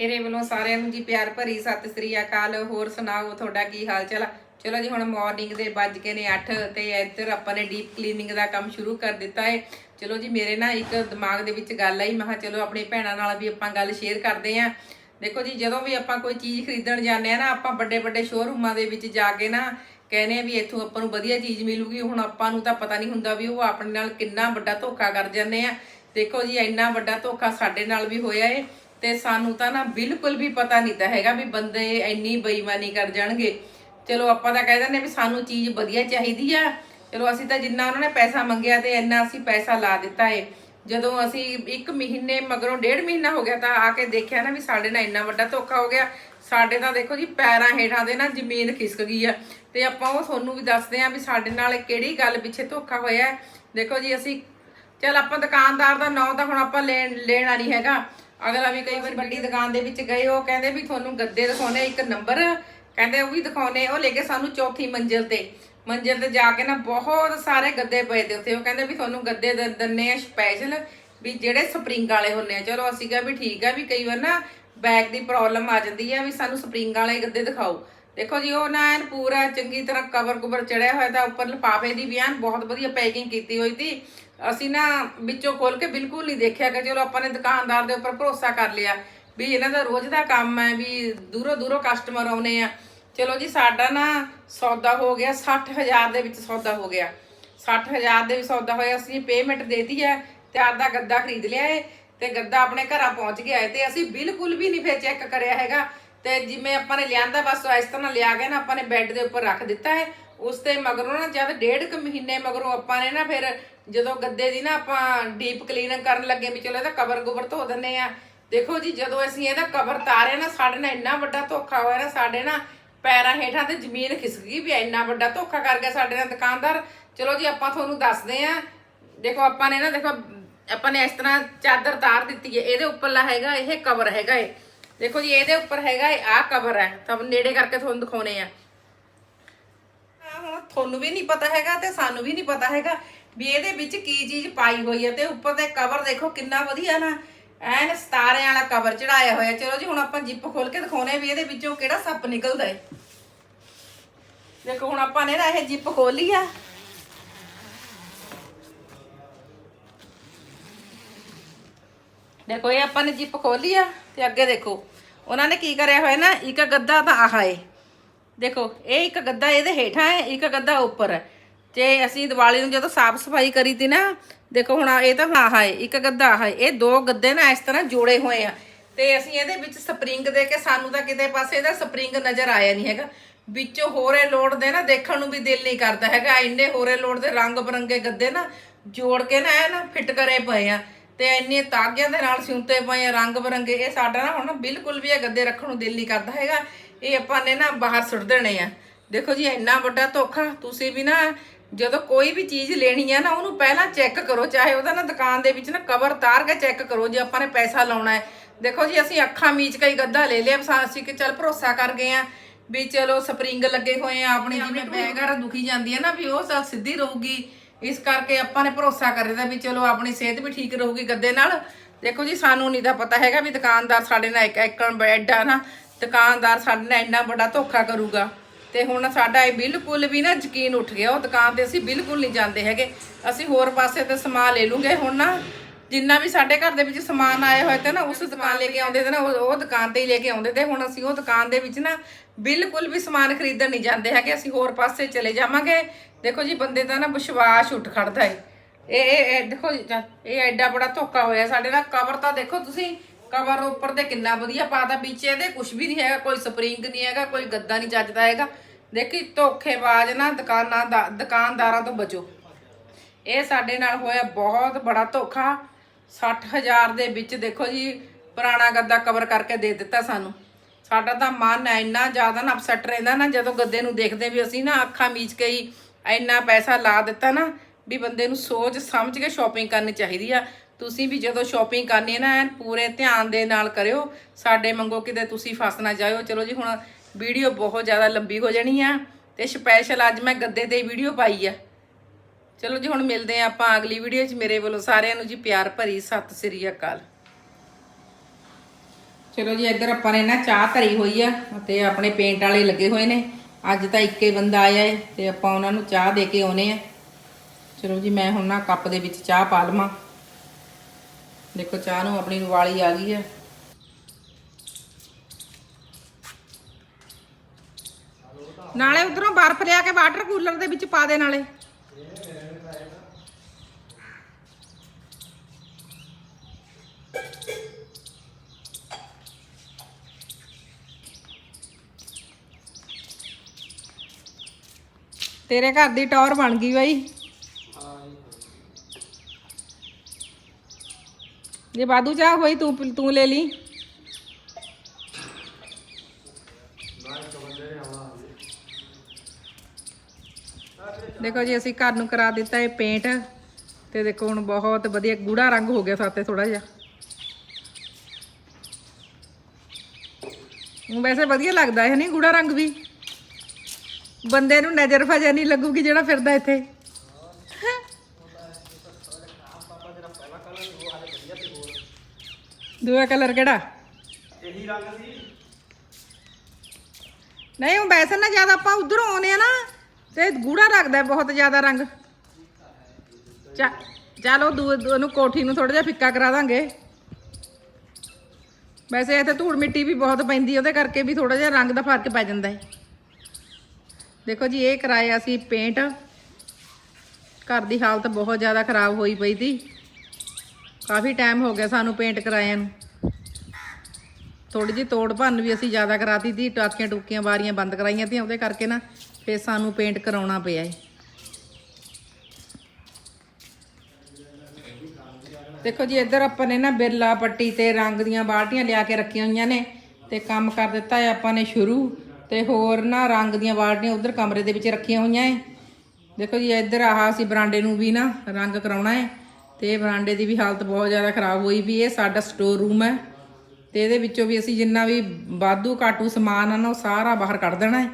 ਮੇਰੇ ਵੱਲੋਂ ਸਾਰਿਆਂ ਨੂੰ ਜੀ ਪਿਆਰ ਭਰੀ ਸਤਿ ਸ੍ਰੀ ਅਕਾਲ। ਹੋਰ ਸੁਣਾਓ, ਤੁਹਾਡਾ ਕੀ ਹਾਲ ਚਾਲ ਆ? ਚਲੋ ਜੀ, ਹੁਣ ਮਾਰਨਿੰਗ ਦੇ ਵੱਜ ਕੇ ਨੇ 8 ਤੇ ਇੱਧਰ ਆਪਾਂ ਨੇ ਡੀਪ ਕਲੀਨਿੰਗ ਦਾ ਕੰਮ ਸ਼ੁਰੂ ਕਰ ਦਿੱਤਾ ਹੈ ਚਲੋ ਜੀ, ਮੇਰੇ ਨਾ ਇੱਕ ਦਿਮਾਗ ਦੇ ਵਿੱਚ ਗੱਲ ਆਈ, ਮੈਂ ਕਿਹਾ ਚਲੋ ਆਪਣੀ ਭੈਣਾਂ ਨਾਲ ਵੀ ਆਪਾਂ ਗੱਲ ਸ਼ੇਅਰ ਕਰਦੇ ਆਂ। ਦੇਖੋ ਜੀ, ਜਦੋਂ ਵੀ ਆਪਾਂ ਕੋਈ ਚੀਜ਼ ਖਰੀਦਣ ਜਾਂਦੇ ਆ ਨਾ, ਆਪਾਂ ਵੱਡੇ ਵੱਡੇ ਸ਼ੋਰੂਮਾਂ ਦੇ ਵਿੱਚ ਜਾ ਕੇ ਨਾ ਕਹਿੰਦੇ ਆ ਵੀ ਇੱਥੋਂ ਆਪਾਂ ਨੂੰ ਵਧੀਆ ਚੀਜ਼ ਮਿਲੂਗੀ। ਹੁਣ ਆਪਾਂ ਨੂੰ ਤਾਂ ਪਤਾ ਨਹੀਂ ਹੁੰਦਾ ਵੀ ਉਹ ਆਪਣੇ ਨਾਲ ਕਿੰਨਾ ਵੱਡਾ ਧੋਖਾ ਕਰ ਜਾਂਦੇ ਆ। ਦੇਖੋ ਜੀ, ਇੰਨਾ ਵੱਡਾ ਧੋਖਾ ਸਾਡੇ ਨਾਲ ਵੀ ਹੋਇਆ ਏ। ਤੇ ਸਾਨੂੰ ਤਾਂ ਨਾ ਬਿਲਕੁਲ ਵੀ ਪਤਾ ਨਹੀਂ ਤਾਂ ਹੈਗਾ ਵੀ ਬੰਦੇ ਇੰਨੀ ਬੇਈਮਾਨੀ ਕਰ ਜਾਣਗੇ। ਚਲੋ ਆਪਾਂ ਤਾਂ ਕਹਿ ਦਿੰਦੇ ਵੀ ਸਾਨੂੰ ਚੀਜ਼ ਵਧੀਆ ਚਾਹੀਦੀ ਆ। ਚਲੋ ਅਸੀਂ ਤਾਂ ਜਿੰਨਾ ਉਹਨਾਂ ਨੇ ਪੈਸਾ ਮੰਗਿਆ ਤੇ ਇੰਨਾ ਅਸੀਂ ਪੈਸਾ ਲਾ ਦਿੱਤਾ ਏ। ਜਦੋਂ ਅਸੀਂ ਇੱਕ ਮਹੀਨੇ ਮਗਰੋਂ ਡੇਢ ਮਹੀਨਾ ਹੋ ਗਿਆ ਤਾਂ ਆ ਕੇ ਦੇਖਿਆ ਨਾ ਵੀ ਸਾਡੇ ਨਾਲ ਇੰਨਾ ਵੱਡਾ ਧੋਖਾ ਹੋ ਗਿਆ। ਸਾਡੇ ਤਾਂ ਦੇਖੋ ਜੀ ਪੈਰਾਂ ਹੇਠਾਂ ਦੇ ਨਾ ਜ਼ਮੀਨ ਖਿਸਕ ਗਈ ਆ। ਤੇ ਆਪਾਂ ਉਹ ਤੁਹਾਨੂੰ ਵੀ ਦੱਸਦੇ ਆ ਵੀ ਸਾਡੇ ਨਾਲ ਕਿਹੜੀ ਗੱਲ ਪਿੱਛੇ ਧੋਖਾ ਹੋਇਆ। ਦੇਖੋ ਜੀ ਅਸੀਂ, ਚਲ ਆਪਾਂ ਦੁਕਾਨਦਾਰ ਦਾ ਨਾਂ ਤਾਂ ਹੁਣ ਆਪਾਂ ਲੈਣ, ਲੈਣਾ ਨਹੀਂ ਹੈਗਾ। ਅਗਲਾ ਵੀ ਕਈ ਵਾਰ ਵੱਡੀ ਦੁਕਾਨ ਦੇ ਵਿੱਚ ਗਏ, ਉਹ ਕਹਿੰਦੇ ਵੀ ਤੁਹਾਨੂੰ ਗੱਦੇ ਦਿਖਾਉਣੇ, ਇੱਕ ਨੰਬਰ ਕਹਿੰਦੇ ਉਹ ਵੀ ਦਿਖਾਉਣੇ, ਉਹ ਲੈ ਕੇ ਸਾਨੂੰ ਚੌਥੀ ਮੰਜ਼ਿਲ ਤੇ। ਮੰਜ਼ਿਲ ਤੇ ਜਾ ਕੇ ਨਾ ਬਹੁਤ ਸਾਰੇ ਗੱਦੇ ਪਏ ਦੇ ਉੱਥੇ ਉਹ ਕਹਿੰਦੇ ਵੀ ਤੁਹਾਨੂੰ ਗੱਦੇ ਦ- ਆ ਸਪੈਸ਼ਲ ਵੀ ਜਿਹੜੇ ਸਪਰਿੰਗ ਵਾਲੇ ਹੁੰਨੇ ਆ। ਚਲੋ ਅਸੀਂ ਕਿਹਾ ਵੀ ਠੀਕ ਆ ਵੀ ਕਈ ਵਾਰ ਨਾ ਬੈਕ ਦੀ ਪ੍ਰੋਬਲਮ ਆ ਜਾਂਦੀ ਆ ਵੀ ਸਾਨੂੰ ਸਪਰਿੰਗ ਵਾਲੇ ਗੱਦੇ ਦਿਖਾਓ। ਦੇਖੋ ਜੀ, ਉਹ ਨਾ ਐਨ ਪੂਰਾ ਚੰਗੀ ਤਰ੍ਹਾਂ ਕਵਰ ਕੁਵਰ ਚੜਿਆ ਹੋਇਆ ਤਾਂ ਉੱਪਰ ਲਿਫਾਫੇ ਦੀ ਵੀ ਐਨ ਬਹੁਤ ਵਧੀਆ ਪੈਕਿੰਗ ਕੀਤੀ ਹੋਈ ਸੀ। ਅਸੀਂ ਨਾ ਵਿੱਚੋਂ ਖੋਲ ਕੇ ਬਿਲਕੁਲ ਨਹੀਂ ਦੇਖਿਆ ਕਿ ਚਲੋ ਆਪਾਂ ਨੇ ਦੁਕਾਨਦਾਰ ਦੇ ਉੱਪਰ ਭਰੋਸਾ ਕਰ ਲਿਆ ਵੀ ਇਹਨਾਂ ਦਾ ਰੋਜ਼ ਦਾ ਕੰਮ ਹੈ ਵੀ ਦੂਰੋਂ ਦੂਰੋਂ ਕਸਟਮਰ ਆਉਨੇ ਆ। ਚਲੋ ਜੀ, ਸਾਡਾ ਨਾ ਸੌਦਾ ਹੋ ਗਿਆ 60000 ਦੇ ਵਿੱਚ ਸੌਦਾ ਹੋ ਗਿਆ। 60000 ਦੇ ਵਿੱਚ ਸੌਦਾ ਹੋਇਆ, ਅਸੀਂ ਪੇਮੈਂਟ ਦੇਤੀ ਹੈ ਤੇ ਆਪਦਾ ਗੱਦਾ ਖਰੀਦ ਲਿਆ ਏ ਤੇ ਗੱਦਾ ਆਪਣੇ ਘਰਾਂ ਪਹੁੰਚ ਗਿਆ ਏ ਤੇ ਅਸੀਂ ਬਿਲਕੁਲ ਵੀ ਨਹੀਂ ਫੇਰ ਚੈੱਕ ਕਰਿਆ ਹੈਗਾ। ਤੇ ਜਿਵੇਂ ਆਪਾਂ ਨੇ ਲਿਆਂਦਾ, ਬਸ ਇਸ ਤਰ੍ਹਾਂ ਲਿਆ ਕੇ ਨਾ ਆਪਾਂ ਨੇ ਬੈੱਡ ਦੇ ਉੱਪਰ ਰੱਖ ਦਿੱਤਾ ਹੈ। ਉਸ ਤੇ ਮਗਰੋਂ ਨਾ ਜਦ ਡੇਢ ਕੁ ਮਹੀਨੇ ਮਗਰੋਂ ਆਪਾਂ ਨੇ ਨਾ ਫਿਰ ਜਦੋਂ ਗੱਦੇ ਦੀ ਨਾ ਆਪਾਂ ਡੀਪ ਕਲੀਨਿੰਗ ਕਰਨ ਲੱਗੇ ਵੀ ਚਲੋ ਇਹਦਾ ਕਵਰ ਗੁਵਰ ਧੋ ਦਿੰਨੇ ਆ ਦੇਖੋ ਜੀ, ਜਦੋਂ ਅਸੀਂ ਇਹਦਾ ਕਵਰ ਤਾਰਿਆ ਨਾ, ਸਾਡੇ ਨਾਲ ਇੰਨਾ ਵੱਡਾ ਧੋਖਾ ਹੋਇਆ ਨਾ, ਸਾਡੇ ਨਾ ਪੈਰਾਂ ਹੇਠਾਂ ਤੇ ਜ਼ਮੀਨ ਖਿਸਕ ਗਈ ਵੀ ਇੰਨਾ ਵੱਡਾ ਧੋਖਾ ਕਰ ਗਿਆ ਸਾਡੇ ਨਾਲ ਦੁਕਾਨਦਾਰ। ਚਲੋ ਜੀ, ਆਪਾਂ ਤੁਹਾਨੂੰ ਦੱਸਦੇ ਆ ਦੇਖੋ, ਆਪਾਂ ਨੇ ਨਾ, ਦੇਖੋ, ਆਪਾਂ ਨੇ ਇਸ ਤਰ੍ਹਾਂ ਚਾਦਰ ਤਾਰ ਦਿੱਤੀ ਹੈ, ਇਹਦੇ ਉੱਪਰਲਾ ਹੈਗਾ, ਇਹ ਕਵਰ ਹੈਗਾ ਇਹ ਦੇਖੋ ਜੀ, ਇਹਦੇ ਉੱਪਰ ਹੈਗਾ ਇਹ ਆਹ ਕਵਰ ਹੈ। ਤਾਂ ਨੇੜੇ ਕਰਕੇ ਤੁਹਾਨੂੰ ਦਿਖਾਉਣੇ ਆ। ਹੁਣ ਤੁਹਾਨੂੰ ਵੀ ਨਹੀਂ ਪਤਾ ਹੈਗਾ ਤੇ ਸਾਨੂੰ ਵੀ ਨਹੀਂ ਪਤਾ ਹੈਗਾ ਵੀ ਇਹਦੇ ਵਿੱਚ ਕੀ ਚੀਜ਼ ਪਾਈ ਹੋਈ ਹੈ ਤੇ ਉੱਪਰ ਤੇ ਕਵਰ ਦੇਖੋ ਕਿੰਨਾ ਵਧੀਆ ਨਾ। ਐਨ ਸਤਾਰਿਆਂ ਵਾਲਾ ਕਵਰ ਚੜਾਇਆ ਹੋਇਆ। ਚਲੋ ਜੀ, ਹੁਣ ਆਪਾਂ ਜਿੱਪ ਖੋਲ ਕੇ ਦਿਖਾਉਣੇ ਵੀ ਇਹਦੇ ਵਿੱਚੋਂ ਕਿਹੜਾ ਸੱਪ ਨਿਕਲਦਾ ਹੈ। ਦੇਖੋ, ਹੁਣ ਆਪਾਂ ਨੇ ਨਾ ਇਹ ਜਿੱਪ ਖੋਲੀ ਆ। ਦੇਖੋ, ਇਹ ਆਪਾਂ ਨੇ ਜਿੱਪ ਖੋਲੀ ਆ। ਤੇ ਅੱਗੇ ਦੇਖੋ, ਉਹਨਾਂ ਨੇ ਕੀ ਕਰਿਆ ਹੋਇਆ ਨਾ, ਇੱਕ ਗੱਦਾ ਤਾਂ ਆਹ ਏ। ਦੇਖੋ, ਇਹ ਇੱਕ ਗੱਦਾ ਇਹਦੇ ਹੇਠਾਂ ਹੈ, ਇੱਕ ਗੱਦਾ ਉੱਪਰ ਹੈ। ਤੇ ਅਸੀਂ ਦੀਵਾਲੀ ਨੂੰ ਜਦੋਂ ਸਾਫ਼ ਸਫ਼ਾਈ ਕਰੀ ਤੀ ਨਾ, ਦੇਖੋ ਹੁਣ ਇਹ ਤਾਂ ਆਹ ਏ, ਇੱਕ ਗੱਦਾ ਆਹ ਏ। ਇਹ ਦੋ ਗੱਦੇ ਨਾ ਇਸ ਤਰ੍ਹਾਂ ਜੋੜੇ ਹੋਏ ਆ। ਤੇ ਅਸੀਂ ਇਹਦੇ ਵਿੱਚ ਸਪਰਿੰਗ ਦੇ ਕੇ ਸਾਨੂੰ ਤਾਂ ਕਿਤੇ ਪਾਸੇ ਇਹਦਾ ਸਪਰਿੰਗ ਨਜ਼ਰ ਆਇਆ ਨਹੀਂ ਹੈਗਾ। ਵਿੱਚੋਂ ਹੋਰੇ ਲੋੜ ਦੇ ਨਾ ਦੇਖਣ ਨੂੰ ਵੀ ਦਿਲ ਨਹੀਂ ਕਰਦਾ ਹੈਗਾ। ਇੰਨੇ ਹੋਰੇ ਲੋਡ ਦੇ ਰੰਗ ਬਰੰਗੇ ਗੱਦੇ ਨਾ ਜੋੜ ਕੇ ਨਾ, ਇਹ ਨਾ ਫਿੱਟ ਕਰੇ ਪਏ ਆ। ਤੇ ਇੰਨੇ ਤਾਗਿਆਂ ਦੇ ਨਾਲ ਸਿਉਂਤੇ ਪਏ ਆ ਰੰਗ ਬਰੰਗੇ। ਇਹ ਸਾਡਾ ਨਾ ਹੁਣ ਬਿਲਕੁਲ ਵੀ ਇਹ ਗੱਦੇ ਰੱਖਣ ਨੂੰ ਦਿਲ ਨਹੀਂ ਕਰਦਾ ਹੈਗਾ। ਇਹ ਆਪਾਂ ਨੇ ਨਾ ਬਾਹਰ ਸੁੱਟ ਦੇਣੇ ਆ। ਦੇਖੋ ਜੀ ਇੰਨਾ ਵੱਡਾ ਧੋਖਾ। ਤੁਸੀਂ ਵੀ ਨਾ ਜਦੋਂ ਕੋਈ ਵੀ ਚੀਜ਼ ਲੈਣੀ ਆ ਨਾ ਉਹਨੂੰ ਪਹਿਲਾਂ ਚੈੱਕ ਕਰੋ। ਚਾਹੇ ਉਹਦਾ ਨਾ ਦੁਕਾਨ ਦੇ ਵਿੱਚ ਨਾ ਕਵਰ ਤਾਰ ਕੇ ਚੈੱਕ ਕਰੋ ਜੇ ਆਪਾਂ ਨੇ ਪੈਸਾ ਲਾਉਣਾ ਹੈ। ਦੇਖੋ ਜੀ ਅਸੀਂ ਅੱਖਾਂ ਮੀਚ ਕੇ ਹੀ ਗੱਦਾ ਲੈ ਲਿਆ। ਅਸੀਂ ਕਿ ਚੱਲ ਭਰੋਸਾ ਕਰ ਗਏ ਆ ਵੀ ਚਲੋ ਸਪਰਿੰਗ ਲੱਗੇ ਹੋਏ ਆ ਆਪਣੀ ਜਿਵੇਂ ਬੈਗਰ ਦੁਖੀ ਜਾਂਦੀ ਹੈ ਨਾ ਵੀ ਉਹ ਚੱਲ ਸਿੱਧੀ ਰਹੂਗੀ। ਇਸ ਕਰਕੇ ਆਪਾਂ ਨੇ ਭਰੋਸਾ ਕਰਿਆ ਵੀ ਚਲੋ ਆਪਣੀ ਸਿਹਤ ਵੀ ਠੀਕ ਰਹੂਗੀ ਗੱਦੇ ਨਾਲ। ਦੇਖੋ ਜੀ, ਸਾਨੂੰ ਨਹੀਂ ਤਾਂ ਪਤਾ ਹੈਗਾ ਵੀ ਦੁਕਾਨਦਾਰ ਸਾਡੇ ਨਾਲ ਇੱਕ ਇੱਕਣ ਬੈੱਡ ਆ ਨਾ, ਦੁਕਾਨਦਾਰ ਸਾਡੇ ਨਾਲ ਇੰਨਾ ਵੱਡਾ ਧੋਖਾ ਕਰੂਗਾ। ਤੇ ਹੁਣ ਸਾਡਾ ਇਹ ਬਿਲਕੁਲ ਵੀ ਨਾ ਯਕੀਨ ਉੱਠ ਗਿਆ, ਉਹ ਦੁਕਾਨ ਤੇ ਅਸੀਂ ਬਿਲਕੁਲ ਨਹੀਂ ਜਾਂਦੇ ਹੈਗੇ। ਅਸੀਂ ਹੋਰ ਪਾਸੇ ਤੇ ਸਮਾਨ ਲੈ ਲੂਗੇ। ਹੁਣ ਨਾ ਜਿੰਨਾ ਵੀ ਸਾਡੇ ਘਰ ਦੇ ਵਿੱਚ ਸਮਾਨ ਆਇਆ ਹੋਏ ਤੇ ਨਾ, ਉਸ ਦੁਕਾਨ ਲੈ ਕੇ ਆਉਂਦੇ ਤੇ ਨਾ, ਉਹ ਉਹ ਦੁਕਾਨ ਤੇ ਹੀ ਲੈ ਕੇ ਆਉਂਦੇ ਤੇ ਹੁਣ ਅਸੀਂ ਉਹ ਦੁਕਾਨ ਦੇ ਵਿੱਚ ਨਾ ਬਿਲਕੁਲ ਵੀ ਸਮਾਨ ਖਰੀਦਣ ਨਹੀਂ ਜਾਂਦੇ ਹੈਗੇ ਅਸੀਂ ਹੋਰ ਪਾਸੇ ਚਲੇ ਜਾਵਾਂਗੇ। ਦੇਖੋ ਜੀ ਬੰਦੇ ਦਾ ਨਾ ਵਿਸ਼ਵਾਸ ਉੱਠ ਖੜਦਾ ਏ। ਇਹ ਇਹ ਦੇਖੋ ਜੀ, ਇਹ ਐਡਾ ਬੜਾ ਧੋਖਾ ਹੋਇਆ ਸਾਡੇ ਨਾਲ। ਕਵਰ ਤਾਂ ਦੇਖੋ ਤੁਸੀਂ ਕਵਰ ਉੱਪਰ ਤੇ ਕਿੰਨਾ ਵਧੀਆ ਪਾਤਾ ਵਿੱਚ ਇਹਦੇ ਕੁਝ ਵੀ ਨਹੀਂ ਹੈਗਾ ਕੋਈ ਸਪਰਿੰਗ ਨਹੀਂ ਹੈਗਾ ਕੋਈ ਗੱਦਾ ਨਹੀਂ ਚੱਜਦਾ ਹੈਗਾ। ਦੇਖੀ ਧੋਖੇਬਾਜ਼ ਨਾ ਦੁਕਾਨਾਂ ਦਾ ਦੁਕਾਨਦਾਰਾਂ ਤੋਂ ਬਚੋ। ਇਹ ਸਾਡੇ ਨਾਲ ਹੋਇਆ ਬਹੁਤ ਬੜਾ ਧੋਖਾ। 60000 ਦੇ ਵਿੱਚ ਦੇਖੋ ਜੀ ਪੁਰਾਣਾ ਗੱਦਾ ਕਵਰ ਕਰਕੇ ਦੇ ਦਿੱਤਾ ਸਾਨੂੰ। ਸਾਡਾ ਤਾਂ ਮਨ ਇੰਨਾ ਜ਼ਿਆਦਾ ਨਾ ਅਪਸੈਟ ਰਹਿੰਦਾ ਨਾ, ਜਦੋਂ ਗੱਦੇ ਨੂੰ ਦੇਖਦੇ ਵੀ ਅਸੀਂ ਨਾ ਅੱਖਾਂ ਮੀਚ ਕੇ ਹੀ ਇੰਨਾ ਪੈਸਾ ਲਾ ਦਿੱਤਾ ਨਾ ਵੀ ਬੰਦੇ ਨੂੰ ਸੋਚ ਸਮਝ ਕੇ ਸ਼ਾਪਿੰਗ ਕਰਨੀ ਚਾਹੀਦੀ ਆ। ਤੁਸੀਂ ਵੀ ਜਦੋਂ ਸ਼ਾਪਿੰਗ ਕਰਨੀ ਨਾ, ਐਨ ਪੂਰੇ ਧਿਆਨ ਦੇ ਨਾਲ ਕਰਿਓ। ਸਾਡੇ ਮੰਗੋ ਕਿਤੇ ਤੁਸੀਂ ਫਸ ਨਾ ਜਾਇਓ। ਚਲੋ ਜੀ, ਹੁਣ ਵੀਡੀਓ ਬਹੁਤ ਜ਼ਿਆਦਾ ਲੰਬੀ ਹੋ ਜਾਣੀ ਆ ਤੇ ਸਪੈਸ਼ਲ ਅੱਜ ਮੈਂ ਗੱਦੇ ਤੇ ਵੀਡੀਓ ਪਾਈ ਆ। ਚਲੋ ਜੀ, ਹੁਣ ਮਿਲਦੇ ਆ ਆਪਾਂ ਅਗਲੀ ਵੀਡੀਓ 'ਚ। ਮੇਰੇ ਵੱਲੋਂ ਸਾਰਿਆਂ ਨੂੰ ਜੀ ਪਿਆਰ ਭਰੀ ਸਤਿ ਸ੍ਰੀ ਅਕਾਲ। ਚਲੋ ਜੀ, ਇੱਧਰ ਆਪਾਂ ਨੇ ਨਾ ਚਾਹ ਧਰੀ ਹੋਈ ਆ ਤੇ ਆਪਣੇ ਪੇਂਟ ਵਾਲੇ ਲੱਗੇ ਹੋਏ ਨੇ। ਅੱਜ ਤਾਂ ਇੱਕੇ ਬੰਦਾ ਆਇਆ ਏ ਤੇ ਆਪਾਂ ਉਹਨਾਂ ਨੂੰ ਚਾਹ ਦੇ ਕੇ ਆਉਨੇ ਆ। ਚਲੋ ਜੀ, ਮੈਂ ਹੁਣ ਨਾ ਕੱਪ ਦੇ ਵਿੱਚ ਚਾਹ ਪਾ ਲਵਾਂ। ਦੇਖੋ, ਚਾਹ ਨੂੰ ਆਪਣੀ ਉਬਾਲੀ ਆ ਗਈ ਆ। ਨਾਲੇ ਉਧਰੋਂ ਬਰਫ਼ ਲਿਆ ਕੇ ਵਾਟਰ ਕੂਲਰ ਦੇ ਵਿੱਚ ਪਾ ਦੇ ਨਾਲੇ। ਤੇਰੇ ਘਰ ਦੀ ਟੌਰ ਬਣ ਗਈ ਬਾਈ। ਜੇ ਬਾਦੂ ਚਾਹ ਹੋਈ, ਤੂੰ ਤੂੰ ਲੈ ਲਈ। ਦੇਖੋ ਜੀ, ਅਸੀਂ ਘਰ ਨੂੰ ਕਰਾ ਦਿੱਤਾ ਇਹ ਪੇਂਟ ਤੇ ਦੇਖੋ ਹੁਣ ਬਹੁਤ ਵਧੀਆ ਗੂੜਾ ਰੰਗ ਹੋ ਗਿਆ ਸਾਤੇ ਥੋੜਾ ਜਿਹਾ। ਉਹ ਵੈਸੇ ਵਧੀਆ ਲੱਗਦਾ ਹੈ ਨਹੀਂ ਗੂੜਾ ਰੰਗ ਵੀ। ਬੰਦੇ ਨੂੰ ਨਜ਼ਰ ਫਜਾ ਨਹੀਂ ਲੱਗੂਗੀ ਜਿਹੜਾ ਫਿਰਦਾ ਇੱਥੇ। ਦੂਆ ਕਲਰ ਕਿਹੜਾ? ਇਹੀ ਰੰਗ ਸੀ ਨਹੀਂ, ਉਹ ਵੈਸੇ ਨਾ ਜਦ ਆਪਾਂ ਉਧਰੋਂ ਆਉਨੇ ਆ ਨਾ, ਤੇ ਗੂੜਾ ਲੱਗਦਾ ਬਹੁਤ ਜ਼ਿਆਦਾ ਰੰਗ। ਚਾ ਚਲੋ ਦੂ ਉਹਨੂੰ ਕੋਠੀ ਨੂੰ ਥੋੜਾ ਜਿਹਾ ਫਿੱਕਾ ਕਰਾ ਦਾਂਗੇ। ਵੈਸੇ ਇੱਥੇ ਧੂੜ ਮਿੱਟੀ ਵੀ ਬਹੁਤ ਪੈਂਦੀ, ਉਹਦੇ ਕਰਕੇ ਵੀ ਥੋੜਾ ਜਿਹਾ ਰੰਗ ਦਾ ਫ਼ਰਕ ਪੈ ਜਾਂਦਾ ਹੈ। ਦੇਖੋ ਜੀ, ਇਹ ਕਰਾਇਆ ਸੀ ਪੇਂਟ ਘਰ ਦੀ ਹਾਲਤ ਬਹੁਤ ਜ਼ਿਆਦਾ ਖਰਾਬ ਹੋਈ ਪਈ ਸੀ। ਕਾਫੀ ਟਾਈਮ ਹੋ ਗਿਆ ਸਾਨੂੰ ਪੇਂਟ ਕਰਾਇਆ ਨੂੰ। ਥੋੜੀ ਜਿਹੀ ਤੋੜ ਭੰਨ ਵੀ ਅਸੀਂ ਜ਼ਿਆਦਾ ਕਰਾਤੀ ਸੀ, ਟਾਕੀਆਂ ਟੂਕੀਆਂ ਵਾਰੀਆਂ ਬੰਦ ਕਰਾਈਆਂ ਤੀਆਂ ਉਹਦੇ ਕਰਕੇ ਨਾ ਫੇਰ ਸਾਨੂੰ ਪੇਂਟ ਕਰਾਉਣਾ ਪਿਆ ਏ ਦੇਖੋ ਜੀ, ਇੱਧਰ ਆਪਾਂ ਨੇ ਨਾ ਬਿਰਲਾ ਪੱਟੀ ਤੇ ਰੰਗ ਦੀਆਂ ਬਾਲਟੀਆਂ ਲਿਆ ਕੇ ਰੱਖੀਆਂ ਹੋਈਆਂ ਨੇ ਤੇ ਕੰਮ ਕਰ ਦਿੱਤਾ ਹੈ ਆਪਾਂ ਨੇ ਸ਼ੁਰੂ। ਤੇ ਹੋਰ ਨਾ ਰੰਗ ਦੀਆਂ ਬਾਲਟੀਆਂ ਉਧਰ ਕਮਰੇ ਦੇ ਵਿੱਚ ਰੱਖੀਆਂ ਹੋਈਆਂ ਏ। ਦੇਖੋ ਜੀ, ਇੱਧਰ ਆਹ ਅਸੀਂ ਬਰਾਂਡੇ ਨੂੰ ਵੀ ਨਾ ਰੰਗ ਕਰਾਉਣਾ ਹੈ ਤੇ ਬਰਾਂਡੇ ਦੀ ਵੀ ਹਾਲਤ ਬਹੁਤ ਜ਼ਿਆਦਾ ਖਰਾਬ ਹੋਈ ਵੀ ਇਹ ਸਾਡਾ ਸਟੋਰ ਰੂਮ ਹੈ ਤੇ ਇਹਦੇ ਵਿੱਚੋਂ ਵੀ ਅਸੀਂ ਜਿੰਨਾ ਵੀ ਵਾਧੂ ਘਾਟੂ ਸਮਾਨ ਆ ਨਾ, ਉਹ ਸਾਰਾ ਬਾਹਰ ਕੱਢ ਦੇਣਾ ਹੈ